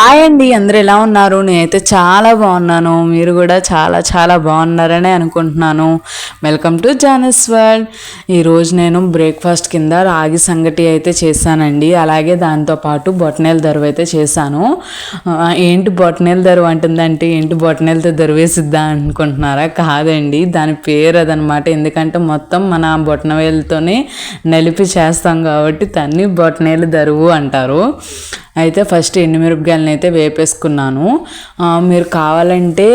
Hi అండి అందరు ఎలా ఉన్నారు? నేనైతే చాలా బాగున్నాను. మీరు కూడా చాలా చాలా బాగున్నారని అనుకుంటున్నాను. వెల్కమ్ టు జానస్ వరల్డ్ ఈరోజు నేను బ్రేక్ఫాస్ట్ కింద రాగి సంగటి అయితే చేశానండి. అలాగే దాంతోపాటు బొటనేల దరువు అయితే చేశాను. ఏంటి బొటనేల దరువు అంటుందంటే ఏంటి బొటనేలతో దరువేసిద్దా అనుకుంటున్నారా? కాదండి దాని పేరు అదనమాట. ఎందుకంటే మొత్తం మన బొటనవేలతోనే నలిపి చేస్తాం కాబట్టి దాన్ని బొటనేలు దరువు అంటారు. అయితే ఫస్ట్ ఎండుమిరపకాయలని అయితే వేపేసుకున్నాను. మీరు కావాలంటే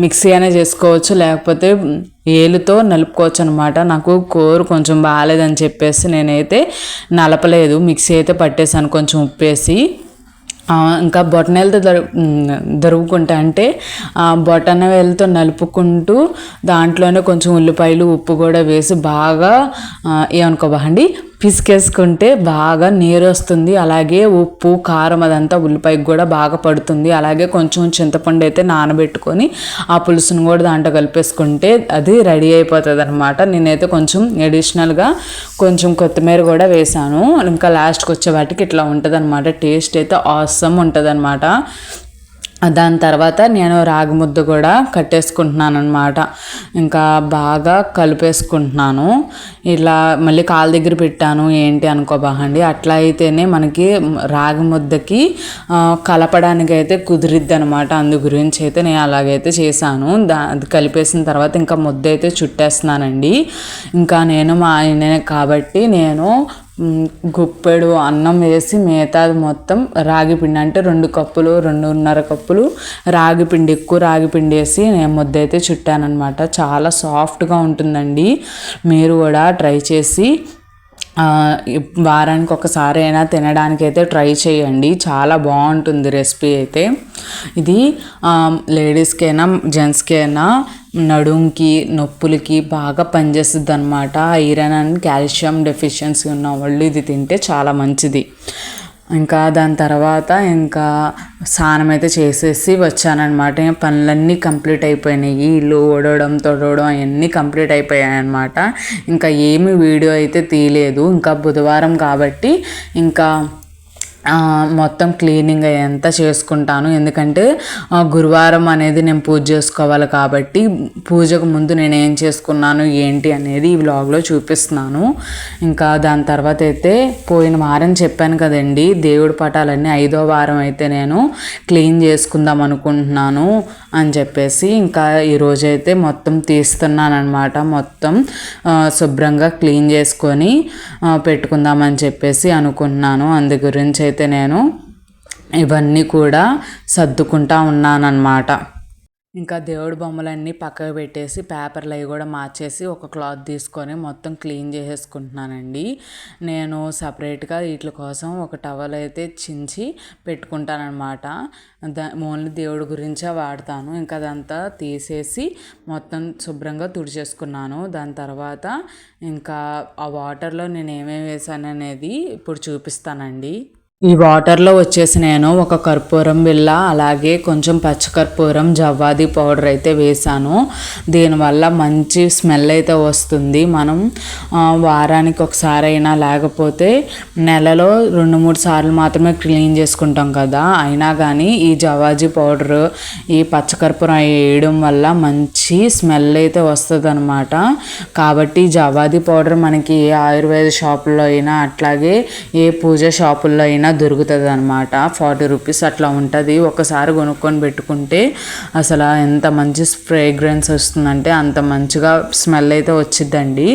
మిక్సీ అయినా చేసుకోవచ్చు లేకపోతే ఏలుతో నలుపుకోవచ్చు అనమాట నాకు కూర కొంచెం బాగాలేదని చెప్పేసి నేనైతే నలపలేదు. మిక్సీ అయితే పట్టేసాను కొంచెం ఉప్పేసి. ఇంకా బొటనవేలతో దొరు దొరుకుకుంటా అంటే బొటనవేలతో బొటన నలుపుకుంటూ దాంట్లోనే కొంచెం ఉల్లిపాయలు ఉప్పు కూడా వేసి బాగా ఆ, ఏమనుకోబాండి పిసికేసుకుంటే బాగా నీరు వస్తుంది అలాగే ఉప్పు కారం అదంతా ఉల్లిపాయకి కూడా బాగా పడుతుంది. అలాగే కొంచెం చింతపండు అయితే నానబెట్టుకొని ఆ పులుసును కూడా దాంట్లో కలిపేసుకుంటే అది రెడీ అయిపోతుంది అనమాట నేనైతే కొంచెం అడిషనల్గా కొంచెం కొత్తిమీర కూడా వేసాను. ఇంకా లాస్ట్కి వచ్చే వాటికి ఇట్లా ఉంటుంది అనమాట టేస్ట్ అయితే ఆసమ్ ఉంటుంది అనమాట దాని తర్వాత నేను రాగి ముద్ద కూడా కట్టేసుకుంటున్నాను అనమాట ఇంకా బాగా కలిపేసుకుంటున్నాను. ఇలా మళ్ళీ కాలు దగ్గర పెట్టాను. ఏంటి అనుకోబాకండి అట్లా అయితేనే మనకి రాగి ముద్దకి కలపడానికి అయితే కుదిరిద్ది అనమాట అందు గురించి అయితే నేను అలాగైతే చేశాను. దా అది కలిపేసిన తర్వాత ఇంకా ముద్ద అయితే చుట్టేస్తున్నానండి. ఇంకా నేను మా ఆయననే కాబట్టి నేను గుప్పెడు అన్నం వేసి మిగతాది మొత్తం రాగి పిండి అంటే రెండు కప్పులు రెండున్నర కప్పులు రాగి పిండి ఎక్కువ రాగి పిండి వేసి నేను ముద్ద అయితే చుట్టానమాట చాలా సాఫ్ట్గా ఉంటుందండి. మీరు కూడా ట్రై చేసి వారానికి ఒకసారి అయినా తినడానికి అయితే ట్రై చేయండి. చాలా బాగుంటుంది రెసిపీ అయితే. ఇది ఆ, లేడీస్కైనా జెంట్స్కైనా నడుంకి నొప్పులకి బాగా పనిచేస్తుంది అనమాట ఐరన్ అండ్ కాల్షియం డెఫిషియన్సీ ఉన్న వాళ్ళు ఇది తింటే చాలా మంచిది. ఇంకా దాని తర్వాత ఇంకా స్నానం అయితే చేసేసి వచ్చానమాట పనులన్నీ కంప్లీట్ అయిపోయినాయి. ఇల్లు ఓడవడం తొడవడం అవన్నీ కంప్లీట్ అయిపోయాయి అనమాట ఇంకా ఏమి వీడియో అయితే తీయలేదు. ఇంకా బుధవారం కాబట్టి ఇంకా మొత్తం క్లీనింగ్ అయ్యేంత చేసుకుంటాను. ఎందుకంటే గురువారం అనేది నేను పూజ చేసుకోవాలి కాబట్టి పూజకు ముందు నేను ఏం చేసుకున్నాను ఏంటి అనేది ఈ వ్లాగ్లో చూపిస్తున్నాను. ఇంకా దాని తర్వాత అయితే పోయిన వారం చెప్పాను కదండి దేవుడి పటాలన్నీ ఐదో వారం అయితే నేను క్లీన్ చేసుకుందాం అనుకుంటున్నాను అని చెప్పేసి ఇంకా ఈరోజు అయితే మొత్తం తీస్తున్నాను అనమాట మొత్తం శుభ్రంగా క్లీన్ చేసుకొని పెట్టుకుందామని చెప్పేసి అనుకుంటున్నాను. అందు గురించి అయితే నేను ఇవన్నీ కూడా సర్దుకుంటా ఉన్నానన్నమాట. ఇంకా దేవుడి బొమ్మలన్నీ పక్కకు పెట్టేసి పేపర్లు అవి కూడా మార్చేసి ఒక క్లాత్ తీసుకొని మొత్తం క్లీన్ చేసేసుకుంటున్నానండి. నేను సపరేట్గా వీటి కోసం ఒక టవల్ అయితే చించి పెట్టుకుంటానమాట దా ఓన్లీ దేవుడి గురించే వాడతాను. ఇంకా అదంతా తీసేసి మొత్తం శుభ్రంగా తుడిచేసుకున్నాను. దాని తర్వాత ఇంకా ఆ వాటర్లో నేను ఏమేమి వేసాను అనేది ఇప్పుడు చూపిస్తానండి. ఈ వాటర్లో వచ్చేసి నేను ఒక కర్పూరం బిళ్ళ అలాగే కొంచెం పచ్చకర్పూరం జవ్వాది పౌడర్ అయితే వేసాను దీనివల్ల మంచి స్మెల్ అయితే వస్తుంది. మనం వారానికి ఒకసారి అయినా లేకపోతే నెలలో రెండు మూడు సార్లు మాత్రమే క్లీన్ చేసుకుంటాం కదా. అయినా కానీ ఈ జవాజీ పౌడర్ ఈ పచ్చకర్పూరం వేయడం వల్ల మంచి స్మెల్ అయితే వస్తుంది అనమాట కాబట్టి జవాది పౌడర్ మనకి ఏ ఆయుర్వేద షాపుల్లో అయినా అట్లాగే ఏ పూజ షాపుల్లో అయినా దొరుకుతుంది అనమాట ఫార్టీ రూపీస్ అట్లా ఉంటుంది. ఒకసారి కొనుక్కొని పెట్టుకుంటే అసలు ఎంత మంచి ఫ్రేగ్రెన్స్ వస్తుందంటే అంత మంచిగా స్మెల్ అయితే వచ్చిద్దండి.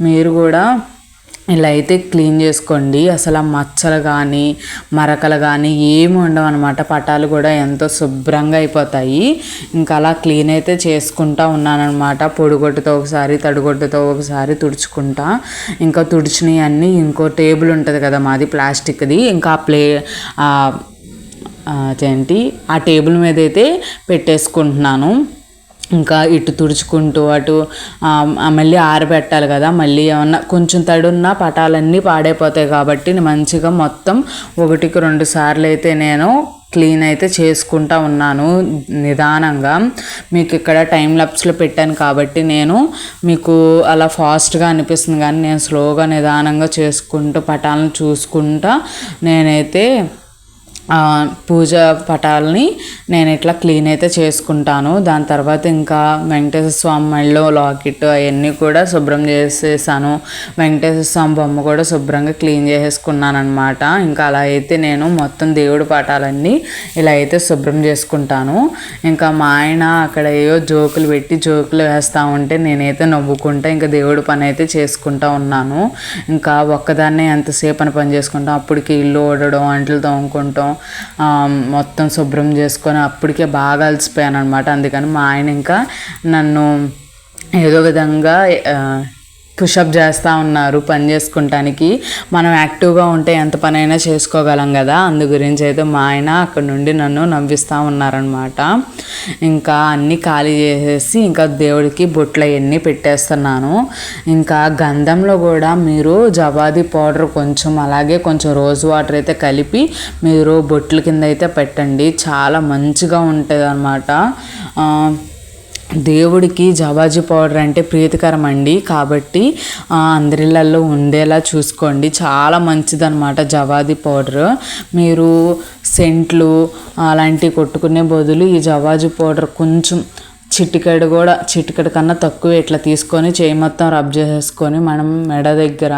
మీరు కూడా ఇలా అయితే క్లీన్ చేసుకోండి. అసలు ఆ మచ్చలు కానీ మరకలు కానీ ఏమి ఉండవు అనమాట పటాలు కూడా ఎంతో శుభ్రంగా అయిపోతాయి. ఇంకా అలా క్లీన్ అయితే చేసుకుంటా ఉన్నానమాట పొడిగొట్టుతో ఒకసారి తడిగొట్టుతో ఒకసారి తుడుచుకుంటా. ఇంకా తుడిచినవి అన్నీ ఇంకో టేబుల్ ఉంటుంది కదా మాది ప్లాస్టిక్ది. ఇంకా ఆ ప్లే అదేంటి? ఆ టేబుల్ మీద అయితే పెట్టేసుకుంటున్నాను. ఇంకా ఇటు తుడుచుకుంటూ అటు మళ్ళీ ఆరబెట్టాలి కదా మళ్ళీ ఏమన్నా కొంచెం తడున్నా పటాలన్నీ పాడైపోతాయి కాబట్టి మంచిగా మొత్తం ఒకటికి రెండు సార్లు అయితే నేను క్లీన్ అయితే చేసుకుంటా ఉన్నాను నిదానంగా. మీకు ఇక్కడ టైం లప్స్లో పెట్టాను కాబట్టి నేను మీకు అలా ఫాస్ట్గా అనిపిస్తుంది కానీ నేను స్లోగా నిదానంగా చేసుకుంటూ పటాలను చూసుకుంటా నేనైతే పూజ పటాలని నేను ఇట్లా క్లీన్ అయితే చేసుకుంటాను. దాని తర్వాత ఇంకా వెంకటేశ్వర స్వామి మెళ్ళో లాకెట్ అవన్నీ కూడా శుభ్రం చేసేసాను. వెంకటేశ్వర స్వామి బొమ్మ కూడా శుభ్రంగా క్లీన్ చేసేసుకున్నాను అనమాట ఇంకా అలా అయితే నేను మొత్తం దేవుడి పటాలన్నీ ఇలా అయితే శుభ్రం చేసుకుంటాను. ఇంకా మా ఆయన అక్కడ ఏవో జోకులు పెట్టి జోకులు వేస్తూ ఉంటే నేనైతే నవ్వుకుంటా ఇంకా దేవుడి పని అయితే చేసుకుంటా ఉన్నాను. ఇంకా ఒక్కదాన్నే ఎంతసేపు అని పని చేసుకుంటాం? అప్పటికి ఇల్లు ఓడడం అంట్లు తోముకుంటాం. మొత్తం శుభ్రం చేసుకొని అప్పటికే బాగా అలసిపోయాను అనమాట అందుకని మా ఆయన ఇంకా నన్ను ఏదో విధంగా పుషప్ చేస్తూ ఉన్నారు పని చేసుకుంటానికి. మనం యాక్టివ్గా ఉంటే ఎంత పనైనా చేసుకోగలం కదా. అందు గురించి అయితే మా ఆయన అక్కడ నుండి నన్ను నవ్విస్తూ ఉన్నారనమాట ఇంకా అన్నీ ఖాళీ చేసేసి ఇంకా దేవుడికి బొట్లు అవన్నీ పెట్టేస్తున్నాను. ఇంకా గంధంలో కూడా మీరు జవాది పౌడర్ కొంచెం అలాగే కొంచెం రోజ్ వాటర్ అయితే కలిపి మీరు బొట్ల కింద అయితే పెట్టండి. చాలా మంచిగా ఉంటుంది అనమాట దేవుడికి జవాజీ పౌడర్ అంటే ప్రీతికరం అండి కాబట్టి అందరిళ్ళల్లో ఉండేలా చూసుకోండి. చాలా మంచిదన్నమాట జవాది పౌడర్. మీరు సెంట్లు అలాంటివి కొట్టుకునే బదులు ఈ జవాజీ పౌడర్ కొంచెం చిటికెడు కూడా చిటికెడు కన్నా తక్కువ ఇట్లా తీసుకొని చేయి మొత్తం రబ్ చేసేసుకొని మనం మెడ దగ్గర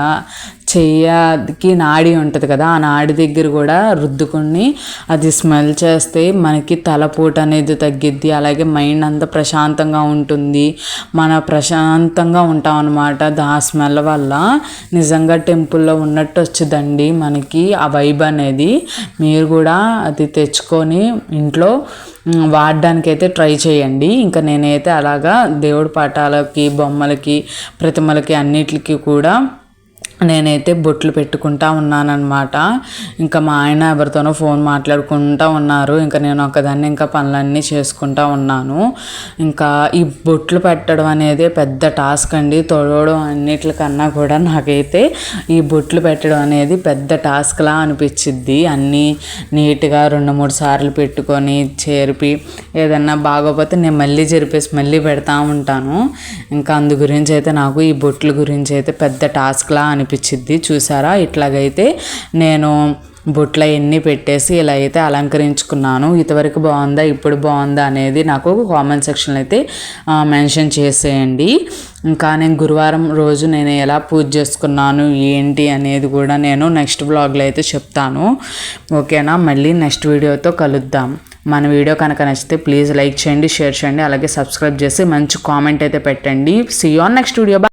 చెయ్యకి నాడి ఉంటుంది కదా ఆ నాడి దగ్గర కూడా రుద్దుకొని అది స్మెల్ చేస్తే మనకి తలపోటు అనేది తగ్గిద్ది అలాగే మైండ్ అంతా ప్రశాంతంగా ఉంటుంది. మన ప్రశాంతంగా ఉంటాం అనమాట ఆ స్మెల్ వల్ల నిజంగా టెంపుల్లో ఉన్నట్టు వచ్చిందండి మనకి ఆ వైబ్ అనేది. మీరు కూడా అది తెచ్చుకొని ఇంట్లో వాడడానికైతే ట్రై చేయండి. ఇంకా నేనైతే అలాగా దేవుడి పాఠాలకి బొమ్మలకి ప్రతిమలకి అన్నిటికీ కూడా నేనైతే బొట్లు పెట్టుకుంటా ఉన్నానన్నమాట. ఇంకా మా ఆయన ఎవరితోనో ఫోన్ మాట్లాడుకుంటా ఉన్నారు. ఇంకా నేను ఒకదాన్ని ఇంకా పనులన్నీ చేసుకుంటా ఉన్నాను. ఇంకా ఈ బొట్లు పెట్టడం అనేది పెద్ద టాస్క్ అండి. తొడవడం అన్నిటికన్నా కూడా నాకైతే ఈ బొట్లు పెట్టడం అనేది పెద్ద టాస్క్లా అనిపించిద్ది అన్నీ నీట్గా రెండు మూడు సార్లు పెట్టుకొని చేరిపి ఏదన్నా బాగోపోతే నేను మళ్ళీ జరిపేసి మళ్ళీ పెడతా ఉంటాను. ఇంకా అందు గురించి అయితే నాకు ఈ బొట్ల గురించి అయితే పెద్ద టాస్క్లా అని అనిపించిద్ది. చూసారా? ఇట్లాగైతే నేను బొట్లు ఎన్ని పెట్టేసి ఇలా అయితే అలంకరించుకున్నాను. ఇంతవరకు బాగుందా? ఇప్పుడు బాగుందా? అనేది నాకు కామెంట్ సెక్షన్లో అయితే మెన్షన్ చేసేయండి. ఇంకా నేను గురువారం రోజు నేను ఎలా పూజ చేసుకున్నాను? ఏంటి? అనేది కూడా నేను నెక్స్ట్ బ్లాగ్లో అయితే చెప్తాను. ఓకేనా? మళ్ళీ నెక్స్ట్ వీడియోతో కలుద్దాం. మన వీడియో కనుక నచ్చితే ప్లీజ్ లైక్ చేయండి షేర్ చేయండి అలాగే సబ్స్క్రైబ్ చేసి మంచి కామెంట్ అయితే పెట్టండి. See on next video